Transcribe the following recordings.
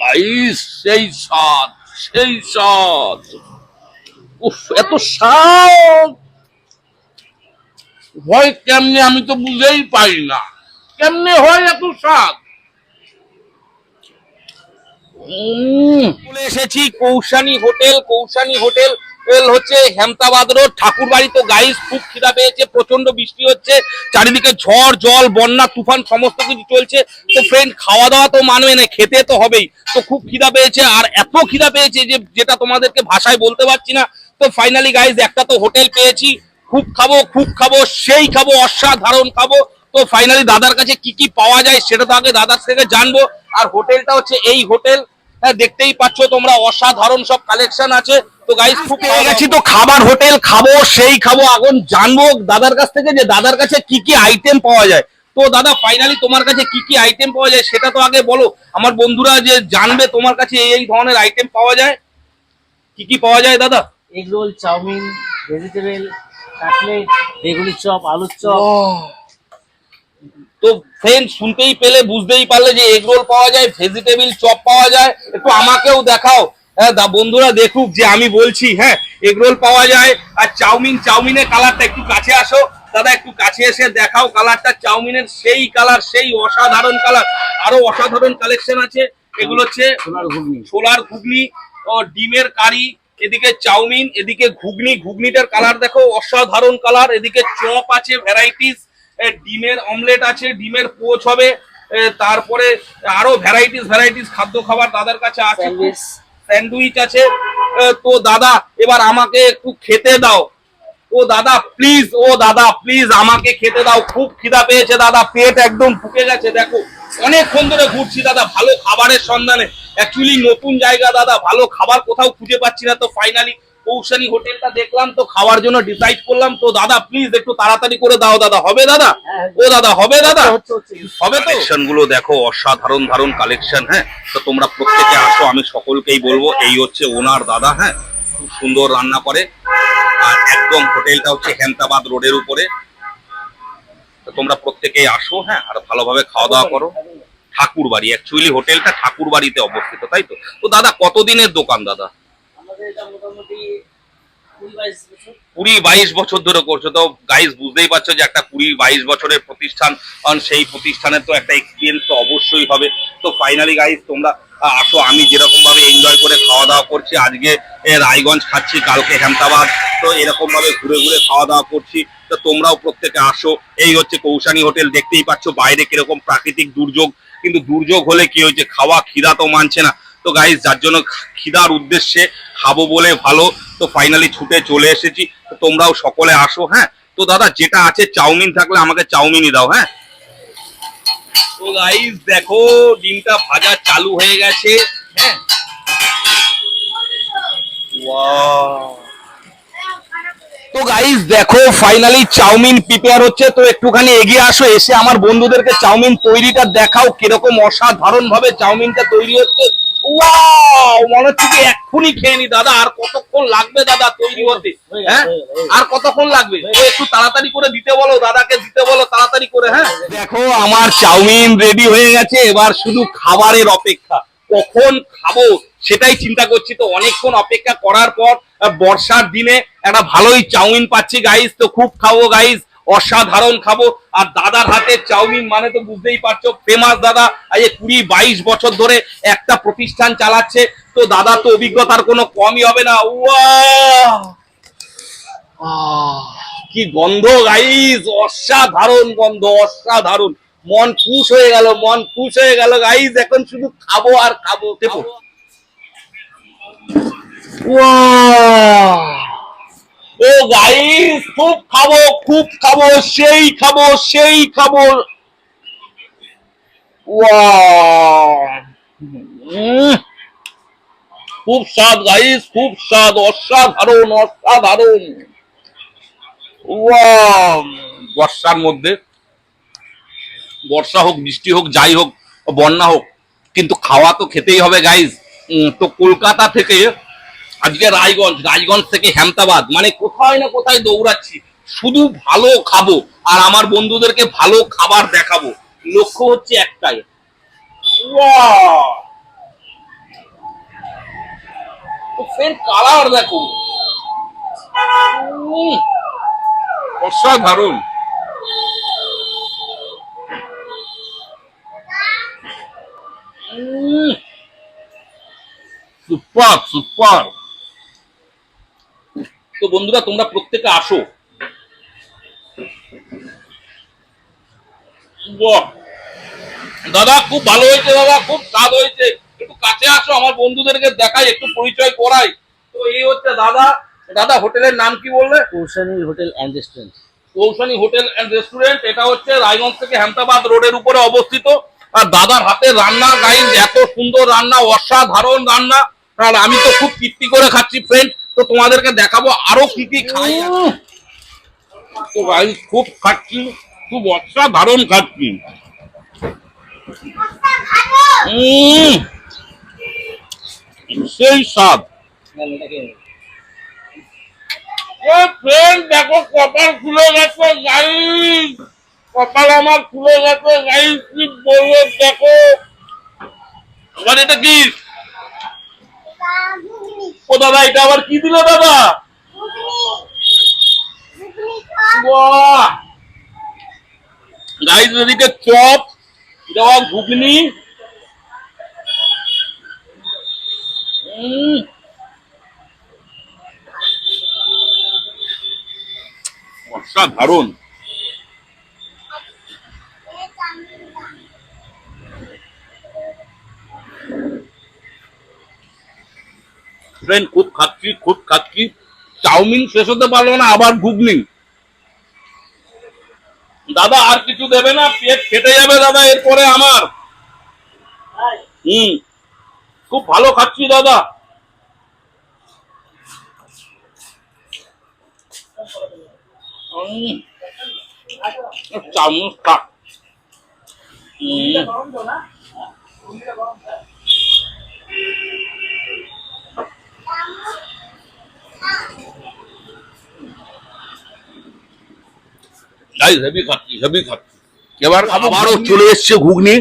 ভাই, সেই সেই উফ, এত হয় কেমনে আমি তো বুঝেই পারি না। কেমনে হয় এত স্বাদ? এসেছি, কৌশানী হোটেল কৌশানী হোটেল। হচ্ছে হেমতাবাদ রোড ঠাকুর বাড়ি তো গাইস খুব খিদা পেয়েছে প্রচণ্ড বৃষ্টি হচ্ছে, চারিদিকে ঝড়, জল, বন্যা, তুফান, সমস্ত কিছু চলছে। তো ফ্রেন্ড খাওয়া দাওয়া তো মানবে না, খেতে তো হবেই। তো খুব খিদা পেয়েছে, আর এত খিদা পেয়েছে যে যেটা তোমাদেরকে ভাষায় বলতে পারছি না। তো ফাইনালি গাইস একটা তো হোটেল পেয়েছি, খুব খাব খুব খাব, সেই খাব, অসাধারণ খাব। তো ফাইনালি দাদার কাছে কি কি পাওয়া যায় সেটা তো আগে দাদার থেকে জানব। আর হোটেলটা হচ্ছে এই হোটেল হ্যাঁ দেখতেই পাচ্ছ তোমরা, অসাধারণ সব কালেকশন আছে। তো গাইস খুব পেয়ে গেছি তো খাবার হোটেল খাব সেই খাব এখন জানব। দাদার কাছ থেকে যে দাদার কাছে কি কি আইটেম পাওয়া যায়। তো দাদা ফাইনালি তোমার কাছে কি কি আইটেম পাওয়া যায় সেটা তো আগে বলো। আমার বন্ধুরা যে জানবে তোমার কাছে এই এই ধরনের আইটেম পাওয়া যায়। কি কি পাওয়া যায় দাদা? Egg roll chowmein vegetable cutlet বেগুনি চপ আলুর চপ। তো ফ্রেন্ড শুনতেই পেলে বুঝতেই পারলে যে এগ রোল পাওয়া যায় ভেজিটেবিল চপ পাওয়া যায়। একটু আমাকেও দেখাও। হ্যাঁ দা- বন্ধুরা দেখুক যে আমি বলছি হ্যাঁ এগ রোল পাওয়া যায়। আর চাউমিন চাউমিনের কালারটা একটু কাছে আসো। দাদা একটু কাছে এসে দেখাও কালারটা। চাউমিনের সেই কালার সেই অসাধারণ কালার। আরও অসাধারণ কালেকশন আছে। এগুলো হচ্ছে সোলার ঘুগনি। ও ডিমের কারি এদিকে চাউমিন এদিকে ঘুগনি। ঘুগনিটার কালার দেখো অসাধারণ কালার। এদিকে চপ আছে ভ্যারাইটিস ডিমের অমলেট আছে ডিমের পোচ হবে। তারপরে আরও ভ্যারাইটিস ভ্যারাইটিস খাদ্য খাবার দাদার কাছে আছে। স্যান্ডউইচ আছে তো দাদা, এবার আমাকে একটু খেতে দাও। ও দাদা প্লিজ ও দাদা প্লিজ আমাকে খেতে দাও। খুব খিদা পেয়েছে দাদা, পেট একদম ঢুকে গেছে, দেখো। অনেকক্ষণ ধরে ঘুরছি দাদা, ভালো খাবারের সন্ধানে। অ্যাকচুয়ালি নতুন জায়গা দাদা, ভালো খাবার কোথাও খুঁজে পাচ্ছি না তো ফাইনালি কৌশানী হোটেলটা দেখলাম তো খাওয়ার জন্য ডিসাইড করলাম তো দাদা প্লিজ একটু তাড়াতাড়ি করে দাও দাদা হবে দাদা? ও দাদা হবে দাদা? হচ্ছে হবে তো? কালেকশনগুলো দেখো অসাধারণ ধারণ কালেকশন হ্যাঁ? তো তোমরা প্রত্যেকে আসো আমি সকলকেই বলব এই হচ্ছে ওনার দাদা হ্যাঁ? খুব সুন্দর রান্না করে। আর একদম হোটেলটা হচ্ছে হেমতাবাদ রোডের উপরে। তো তোমরা প্রত্যেকেই আসো হ্যাঁ? আর ভালোভাবে খাওয়া দাওয়া করো। ঠাকুর বাড়ি অ্যাকচুয়ালি হোটেলটা ঠাকুর বাড়িতে অবস্থিত তাই তো? তো দাদা কতদিনের দোকান দাদা? কুড়ি বাইশ বছর। ধরে করছ, তো গাইজ বুঝতেই পারছ যে একটা কুড়ি বাইশ বছরের প্রতিষ্ঠান সেই প্রতিষ্ঠানের তো একটা এক্সপিরিয়েন্স তো অবশ্যই হবে। তো ফাইনালি গাইজ তোমরা আসো, আমি যেরকম এনজয় করে খাওয়া দাওয়া করছি, আজকে রায়গঞ্জ খাচ্ছি, কালকে হেমতাবাদ, তো এরকম ভাবে ঘুরে ঘুরে খাওয়া দাওয়া করছি। তো তোমরাও প্রত্যেকে আসো, এই হচ্ছে কৌশানী হোটেল, দেখতেই পাচ্ছ বাইরে কীরকম প্রাকৃতিক দুর্যোগ, কিন্তু দুর্যোগ হলে কি হয়েছে? খাওয়া খিদা তো মানছে না। তো গাইজ যার জন্য খিদার উদ্দেশ্যে খাব বলে ভালো, তো ফাইনালি ছুটে চলে এসেছি। তোমরাও সকলে আসো হ্যাঁ? তো দাদা, যেটা আছে চাউমিন থাকলে আমাকে চাউমিনই দাও হ্যাঁ? তো গাইজ দেখো, ডিমটা ভাজা চালু হয়ে গেছে হ্যাঁ? তো গাইজ দেখো ফাইনালি চাউমিন প্রিপেয়ার হচ্ছে, তো একটুখানি এগিয়ে আসো, এসে আমার বন্ধুদেরকে চাউমিন তৈরিটা দেখাও, কীরকম অসাধারণ ভাবে চাউমিনটা তৈরি হচ্ছে। ওয়াও মনে হচ্ছে কি এক্ষুনি খেয়ে নি দাদা আর কতক্ষণ লাগবে দাদা তৈরি হতে? হ্যাঁ। আর কতক্ষণ লাগবে? একটু তাড়াতাড়ি করে দিতে বলো দাদাকে দিতে বলো তাড়াতাড়ি করে হ্যাঁ? দেখো আমার চাউমিন রেডি হয়ে গেছে এবার শুধু খাবারের অপেক্ষা। কখন খাব সেটাই চিন্তা করছি তো অনেকক্ষণ অপেক্ষা করার পর বর্ষার দিনে একটা ভালোই চাউমিন পাচ্ছি গাইস তো খুব খাব গাইস অসাধারণ খাব। আর দাদার হাতে চাউমিন মানে তো বুঝতেই পারছ ফেমাস দাদা। আজ কুড়ি বাইশ বছর ধরে একটা প্রতিষ্ঠান চালাচ্ছে। তো দাদা তো অভিজ্ঞতার কোনো কমই হবে না। কি গন্ধ গাইস অসাধারণ গন্ধ, অসাধারণ। মন খুশ হয়ে গেল, মন খুশ হয়ে গেল গাইস এখন শুধু খাব আর খাব দেখো ও গাইস খুব খাব খুব খাব, সেই খাব সেই খাব! খুব স্বাদ গাইস খুব স্বাদ, অসাধারণ অসাধারণ! বর্ষার মধ্যে, বর্ষা হোক, বৃষ্টি হোক, যাই হোক, বন্যা হোক, কিন্তু খাওয়া তো খেতেই হবে গাইজ তো কলকাতা থেকে আজকে রায়গঞ্জ রায়গঞ্জ থেকে হেমতাবাদ। মানে কোথায় না কোথায় দৌড়াচ্ছি। শুধু ভালো খাব আর আমার বন্ধুদেরকে ভালো খাবার দেখাবো। লক্ষ্য হচ্ছে একটাই। ফ্রেন্ড কালার দেখো। অসাধারণ। Super super. তো বন্ধুরা তোমরা প্রত্যেকে আসো! দাদা খুব ভালো হয়েছে দাদা খুব স্বাদ হয়েছে। একটু কাছে আসো আমার বন্ধুদেরকে দেখাই একটু পরিচয় করাই। তো এই হচ্ছে দাদা। দাদা হোটেলের নাম কি বললে? Koushani hotel and restaurant. Koushani hotel and restaurant এটা হচ্ছে রায়গঞ্জ থেকে হেমতাবাদ রোডের উপরে অবস্থিত। আর দাদার হাতে রান্না গাইজ এত সুন্দর রান্না অসাধারণ রান্না। আর আমি তো খুব তৃপ্তি করে খাচ্ছি ফ্রেন্ড তো তোমাদেরকে দেখাবো আরও কি কি খাই তো গাইজ খুব খাচ্ছি খুব অসাধারণ খাচ্ছি সেই স্বাদ। দেখো কপাল খুলে গেছে গাইস কপাল আমার খুলে গেছে গাইস কি বলব দেখো। আবার এটা কি? ও দাদা এটা আবার কি দিল দাদা? গাইস এদিকে চপ আবার ঘুগনি। অসাধারণ ফ্রেন্ড খুব খাচ্ছি খুব খাচ্ছি। চাউমিন শেষ হতে পারল না আবার ঘুগনি। দাদা আর কিছু দেবে না? পেট ফেটে যাবে দাদা এরপরে আমার। হুম। খুব ভালো খাচ্ছি দাদা। উম, চাউমিন থাক। উম, গাইস হেভি খাচ্ছি হেভি খাচ্ছি। এবার আবারও চলে এসছে ঘুগনি।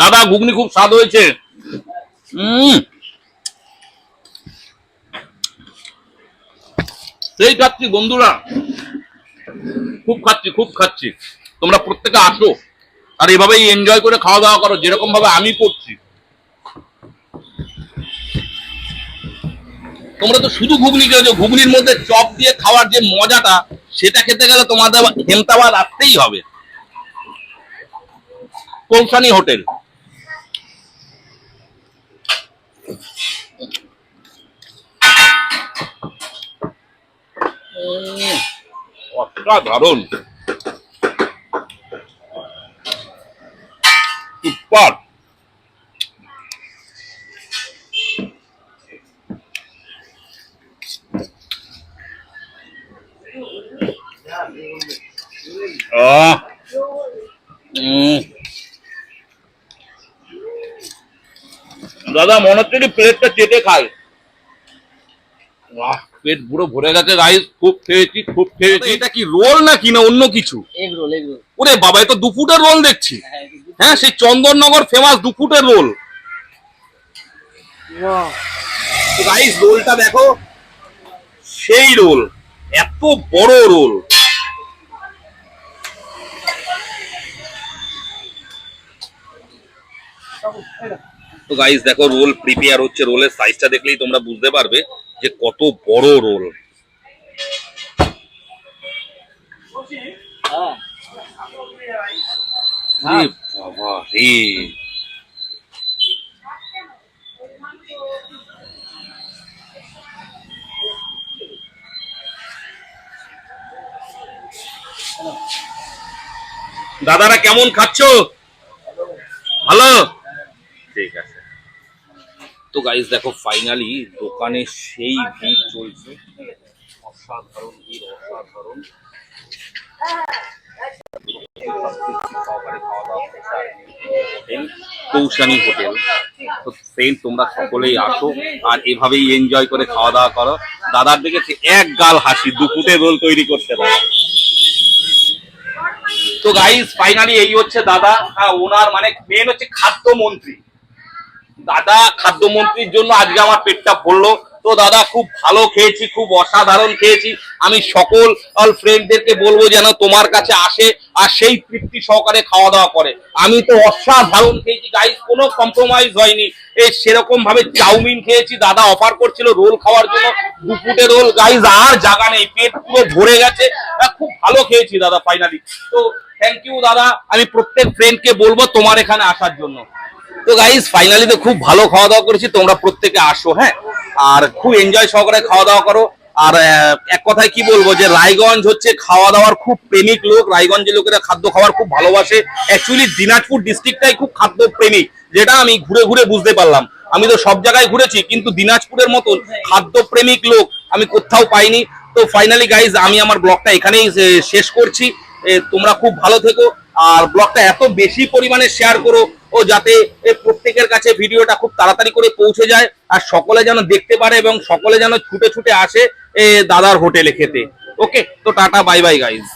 দাদা ঘুগনি খুব স্বাদ হয়েছে। সেই খাচ্ছি বন্ধুরা। খুব খাচ্ছি খুব খাচ্ছি। তোমরা প্রত্যেকে আসো। আর এভাবেই এনজয় করে খাওয়া দাওয়া করো যেরকম ভাবে আমি করছি। তোমরা তো শুধু ঘুগনি খেয়েছো, ঘুগনির মধ্যে চপ দিয়ে খাওয়ার যে মজাটা, সেটা খেতে গেলে তোমাদের হেমতাবাদ আসতেই হবে। কৌশানী হোটেল। অসাধারণ। সুপার দাদা মনে হচ্ছে কি প্লেটটা চেটে খায়। বাহ, পেট পুরো ভরে গেছে রাইস খুব খেয়েছি খুব খেয়েছি। এটা কি রোল নাকি না অন্য কিছু? ওরে বাবা এ তো দু ফুটের রোল দেখছি। হ্যাঁ সেই চন্দননগর ফেমাস দু ফুটের রোল। রাইস রোলটা দেখো। সেই রোল এত বড় রোল। তো গাইস দেখো রোল প্রিপেয়ার হচ্ছে রোলের সাইজটা দেখলেই তোমরা বুঝতে পারবে যে কত বড় রোল হ্যাঁ। রে বাবা রে। দাদারা কেমন খাচ্ছ? ভালো? তো গাইস দেখো ফাইনালি দোকানে সেই ভিড় চলছে। অসাধারণ ভিড়, অসাধারণ। আর হোটেল। তো ফ্রেন্ড তোমরা সকলেই আসো আর এভাবেই এনজয় করে খাওয়া দাওয়া করো। দাদার দিকে এক গাল হাসি দুপুটে রোল তৈরি করতে দাদা। তো গাইস ফাইনালি এই হচ্ছে দাদা। হ্যাঁ ওনার মানে মেন হচ্ছে খাদ্যমন্ত্রী। দাদা খাদ্যমন্ত্রীর জন্য আজকে আমার পেটটা ভরলো। তো দাদা, খুব ভালো খেয়েছি, খুব অসাধারণ খেয়েছি। আমি সকল ফ্রেন্ডদেরকে বলব যেন তোমার কাছে আসে আর সেই তৃপ্তি সহকারে খাওয়া দাওয়া করে। আমি তো অসাধারণ খেয়েছি গাইস কোনো কম্প্রোমাইজ হয়নি। এই সেরকম ভাবে চাউমিন খেয়েছি, দাদা অফার করছিল রোল খাওয়ার জন্য, দু ফুটে রোল গাইস আর জায়গা নেই, পেট পুরো ভরে গেছে। খুব ভালো খেয়েছি দাদা ফাইনালি তো থ্যাংক ইউ দাদা। আমি প্রত্যেক ফ্রেন্ডকে বলব তোমার এখানে আসার জন্য। তো গাইজ ফাইনালি তো খুব ভালো খাওয়া দাওয়া করেছি, তোমরা প্রত্যেকে আসো হ্যাঁ? আর খুব এনজয় সহকারে খাওয়া দাওয়া করো। আর এক কথায় কি বলব যে, রায়গঞ্জ হচ্ছে খাওয়া দাওয়ার খুব প্রেমিক লোক। রায়গঞ্জের লোকেরা খাদ্য খাওয়ার খুব ভালোবাসে। অ্যাকচুয়ালি দিনাজপুর ডিস্ট্রিক্টটাই খুব খাদ্য প্রেমিক যেটা আমি ঘুরে ঘুরে বুঝতে পারলাম। আমি তো সব জায়গায় ঘুরেছি, কিন্তু দিনাজপুরের মতন খাদ্য প্রেমিক লোক আমি কোথাও পাইনি। তো ফাইনালি গাইজ আমি আমার ব্লগটা এখানেই শেষ করছি। তোমরা খুব ভালো থেকো। আর ব্লগটা এত বেশি পরিমাণে শেয়ার করো ও যাতে প্রত্যেকের কাছে ভিডিওটা খুব তাড়াতাড়ি করে পৌঁছে যায় আর সকলে যেন দেখতে পারে এবং সকলে যেন ছুটে ছুটে আসে দাদার হোটেলে খেতে। ওকে, তো টাটা বাই বাই গাইজ